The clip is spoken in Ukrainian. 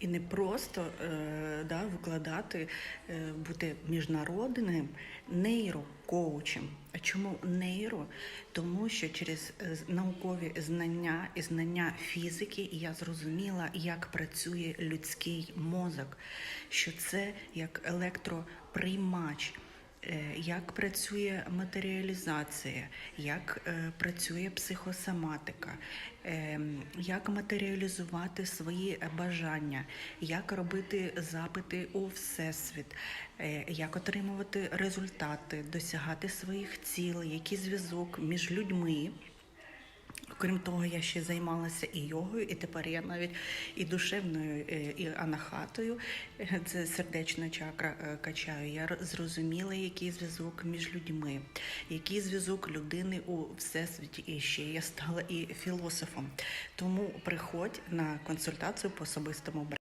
І не просто е, да, викладати, е, бути міжнародним нейрокоучем. А чому нейро? Тому що через е, наукові знання і знання фізики я зрозуміла, як працює людський мозок, що це як електроприймач. Е, Як працює матеріалізація, як е, працює психосоматика, е, як матеріалізувати свої бажання, як робити запити у всесвіт, як отримувати результати, досягати своїх цілей, який зв'язок між людьми. Окрім того, я ще займалася і йогою, і тепер я навіть і душевною, е, і анахатою, це сердечна чакра е, качаю. Я зрозуміла, який зв'язок між людьми, який зв'язок людини у всесвіті. І ще я стала і філософом. Тому приходь на консультацію по особистому.